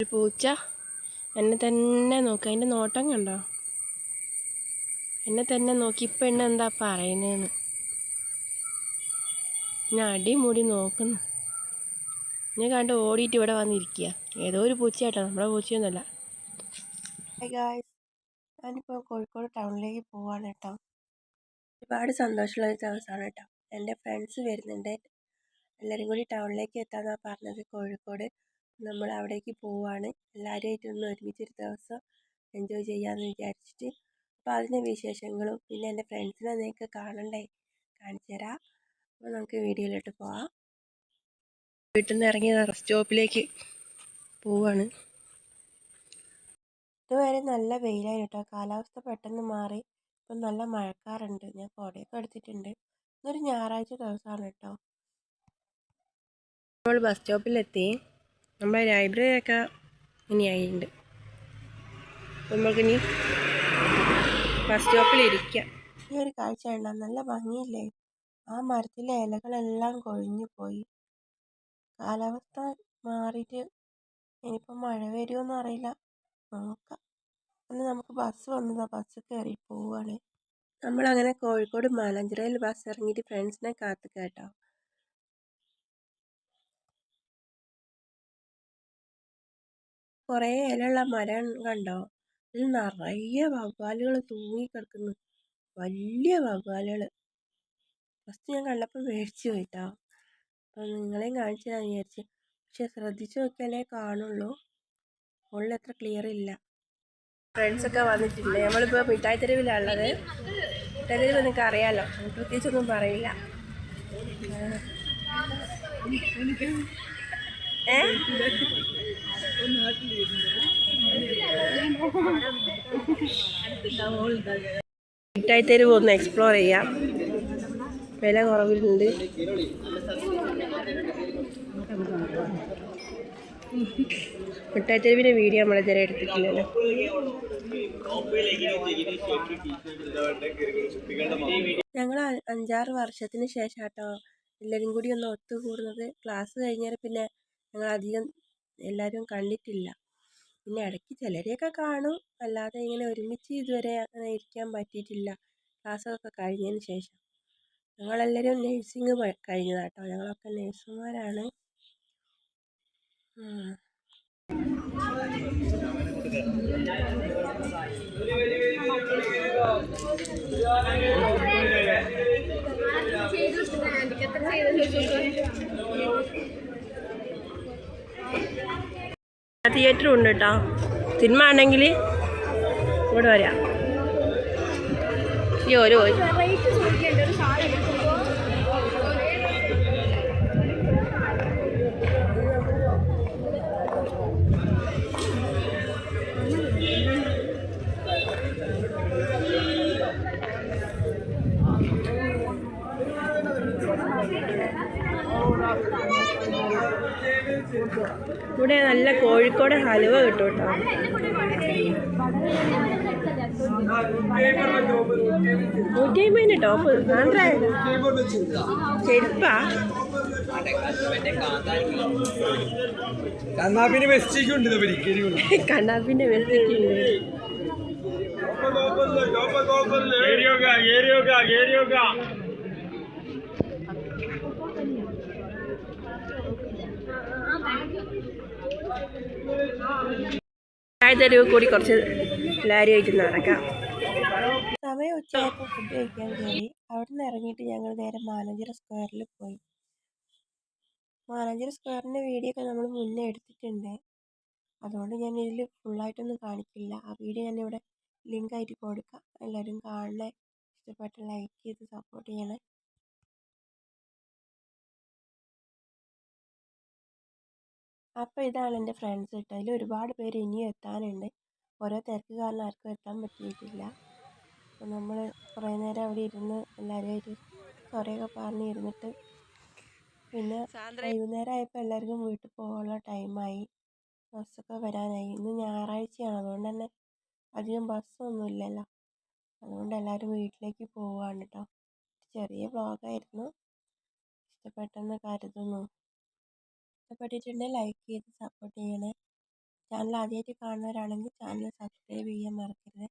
ഒരു പൂച്ച. എന്നെ തന്നെ നോക്കുക അതിന്റെ നോട്ടം കണ്ടോ? എന്നെ തന്നെ നോക്കി. ഇപ്പം എന്നെ എന്താ പറയുന്നതെന്ന് ഞാൻ അടിമുടി നോക്കുന്നു. ഞാൻ കണ്ട് ഓടിയിട്ട് ഇവിടെ വന്നിരിക്കുക ഏതോ ഒരു പൂച്ചയാട്ടോ. നമ്മുടെ പൂച്ചയൊന്നുമല്ല. ഞാനിപ്പോൾ കോഴിക്കോട് ടൗണിലേക്ക് പോവാണ് കേട്ടോ ഒരുപാട് സന്തോഷമുള്ള ഒരു ദിവസമാണ് കേട്ടോ എന്റെ ഫ്രണ്ട്സ് വരുന്നുണ്ട്. എല്ലാവരും കൂടി ടൗണിലേക്ക് എത്താമെന്നാണ് പറഞ്ഞത് കോഴിക്കോട്. നമ്മൾ അവിടേക്ക് പോവുകയാണ് എല്ലാവരുമായിട്ട് ഒന്ന് ഒരുമിച്ചൊരു ദിവസം എൻജോയ് ചെയ്യാമെന്ന് വിചാരിച്ചിട്ട്. അപ്പോൾ അതിന്റെ വിശേഷങ്ങളും പിന്നെ എന്റെ ഫ്രണ്ട്സിനെ നിങ്ങൾക്ക് കാണണ്ടേ? കാണിച്ചു തരാം. അപ്പോൾ നമുക്ക് വീഡിയോയിലോട്ട് പോവാം. വീട്ടിൽ നിന്ന് ഇറങ്ങി സ്റ്റോപ്പിലേക്ക് പോവാണ്. ഇതുവരെ നല്ല വെയിലായി കേട്ടോ കാലാവസ്ഥ പെട്ടെന്ന് മാറി. ഇപ്പം നല്ല മഴക്കാറുണ്ട്. ഞാൻ കുടയൊക്കെ എടുത്തിട്ടുണ്ട്. ഇന്നൊരു ഞായറാഴ്ച ദിവസമാണ് കേട്ടോ. നമ്മൾ ബസ് സ്റ്റോപ്പിലെത്തി നമ്മുടെ ലൈബ്രറിയൊക്കെ ഇനി ആയിട്ടുണ്ട് നമ്മൾക്കിനി ബസ് സ്റ്റോപ്പിൽ ഇരിക്കാം. ഈ ഒരു കാഴ്ച ഉണ്ടോ നല്ല ഭംഗിയില്ലേ? ആ മരത്തിലെ ഇലകളെല്ലാം കൊഴിഞ്ഞു പോയി. കാലാവസ്ഥ മാറിയിട്ട് ഇനിയിപ്പോൾ മഴ വരുമോയെന്ന് അറിയില്ല. നോക്കാം. അന്ന് നമുക്ക് ബസ് വന്നതാ. ബസ് കയറി പോവുകയാണ് നമ്മളങ്ങനെ കോഴിക്കോട് മലഞ്ചിറയിൽ ബസ് ഇറങ്ങിയിട്ട് ഫ്രണ്ട്സിനെ കാത്തു കേട്ടോ. കുറേ ഇലയുള്ള മരം കണ്ടോ? അതിൽ നിറയെ വവ്വാലുകൾ തൂങ്ങി കിടക്കുന്നു. വലിയ വവ്വാലുകൾ. ഫസ്റ്റ് ഞാൻ കണ്ടപ്പോൾ മേടിച്ചു പോയിട്ടോ അപ്പോൾ നിങ്ങളെയും കാണിച്ചു തരാൻ വിചാരിച്ചു. പക്ഷെ ശ്രദ്ധിച്ചു നോക്കിയാലേ കാണുള്ളൂ. മുകളിൽ അത്ര ക്ലിയർ ഇല്ല. ഫ്രണ്ട്സൊക്കെ വന്നിട്ടുണ്ട് നമ്മളിപ്പോൾ മിഠായി തെരുവിലാണുള്ളത്. മിഠായി തെരുവ് നിങ്ങൾക്ക് അറിയാമല്ലോ പ്രത്യേകിച്ചൊന്നും പറയില്ല. മിഠായി തെരുവ് ഒന്ന് എക്സ്പ്ലോർ ചെയ്യാം. വില കുറവിലുണ്ട് മിഠായി തെരുവിന്റെ വീഡിയോ നമ്മൾ ഇതുവരെ എടുത്തിട്ടില്ലല്ലോ. ഞങ്ങൾ അഞ്ചാറ് വർഷത്തിന് ശേഷം കേട്ടോ എല്ലാവരും കൂടി ഒന്ന് ഒത്തുകൂടുന്നത്. ക്ലാസ് കഴിഞ്ഞാൽ പിന്നെ ഞങ്ങൾ അധികം എല്ലാവരും കണ്ടിട്ടില്ല. പിന്നെ ഇടയ്ക്ക് ചിലരെയൊക്കെ കാണും. അല്ലാതെ ഇങ്ങനെ ഒരുമിച്ച് ഇതുവരെ അങ്ങനെ ഇരിക്കാൻ പറ്റിയിട്ടില്ല. ക്ലാസ്സൊക്കെ കഴിഞ്ഞതിന് ശേഷം. ഞങ്ങളെല്ലാവരും നേഴ്സിംഗ് കഴിഞ്ഞതാണ് കേട്ടോ ഞങ്ങളൊക്കെ നേഴ്സുമാരാണ്. തിയേറ്ററും ഉണ്ട് കേട്ടോ. സിനിമ ആണെങ്കിൽ ഇവിടെ വരാം. ഈ ഒരു ഇവിടെ നല്ല കോഴിക്കോട് ഹലുവ കിട്ടും കേട്ടോ നൂറ്റി അമ്പതിന് ടോപ്പ് ആണ്ട്രേ ചെരുപ്പാ കണ്ണാപ്പിന്റെ വെസ്റ്റിക്ക് ഉണ്ട്. കണ്ണാപ്പിന്റെ ഏരിയോക ഏരിയോക ഏരിയോക തെരുവ് കൂടി കുറച്ച് ലാരിയായിട്ട് നടക്കാം. സമയം ഉച്ചയായപ്പോൾ ഫുഡ് കഴിക്കാൻ കയറി. അവിടെ നിന്ന് ഇറങ്ങിയിട്ട് ഞങ്ങൾ നേരെ മാനേജർ സ്ക്വയറിൽ പോയി. മാനേജർ സ്ക്വയറിന്റെ വീഡിയോ ഒക്കെ നമ്മൾ മുന്നേ എടുത്തിട്ടുണ്ട്. അതുകൊണ്ട് ഞാൻ ഇതിൽ ഫുള്ളായിട്ടൊന്നും കാണിക്കില്ല. ആ വീഡിയോ ഞാൻ ഇവിടെ ലിങ്ക് ആയിട്ട് കൊടുക്കാം. എല്ലാവരും കാണണേ. ഇഷ്ടപ്പെട്ട ലൈക്ക് ചെയ്ത് സപ്പോർട്ട് ചെയ്യണേ. അപ്പോൾ ഇതാണ് എന്റെ ഫ്രണ്ട്സ് കേട്ടോ അതിൽ ഒരുപാട് പേര് ഇനിയും എത്താനുണ്ട്. ഓരോ തിരക്ക് കാരണം ആർക്കും എത്താൻ പറ്റിയിട്ടില്ല. അപ്പോൾ നമ്മൾ കുറേ നേരം അവിടെ ഇരുന്ന് എല്ലാവരുമായിട്ട് കുറേയൊക്കെ പറഞ്ഞ് ഇരുന്നിട്ട് പിന്നെ വൈകുന്നേരം ആയപ്പോൾ എല്ലാവർക്കും വീട്ടിൽ പോകാനുള്ള ടൈമായി ബസ്സൊക്കെ വരാനായി. ഇന്ന് ഞായറാഴ്ചയാണ്. അതുകൊണ്ട് തന്നെ അധികം ബസ്സൊന്നും ഇല്ലല്ലോ. അതുകൊണ്ട് എല്ലാവരും വീട്ടിലേക്ക് പോവുകയാണ് കേട്ടോ ചെറിയ വ്ളോഗായിരുന്നു ഇഷ്ടപ്പെട്ടെന്ന് കരുതുന്നു. ഇഷ്ടപ്പെട്ടിട്ടുണ്ടെങ്കിൽ ലൈക്ക് ചെയ്ത് സപ്പോർട്ട് ചെയ്യണേ. ചാനൽ ആദ്യമായിട്ട് കാണുന്നവരാണെങ്കിൽ ചാനൽ സബ്സ്ക്രൈബ് ചെയ്യാൻ മറക്കരുത്.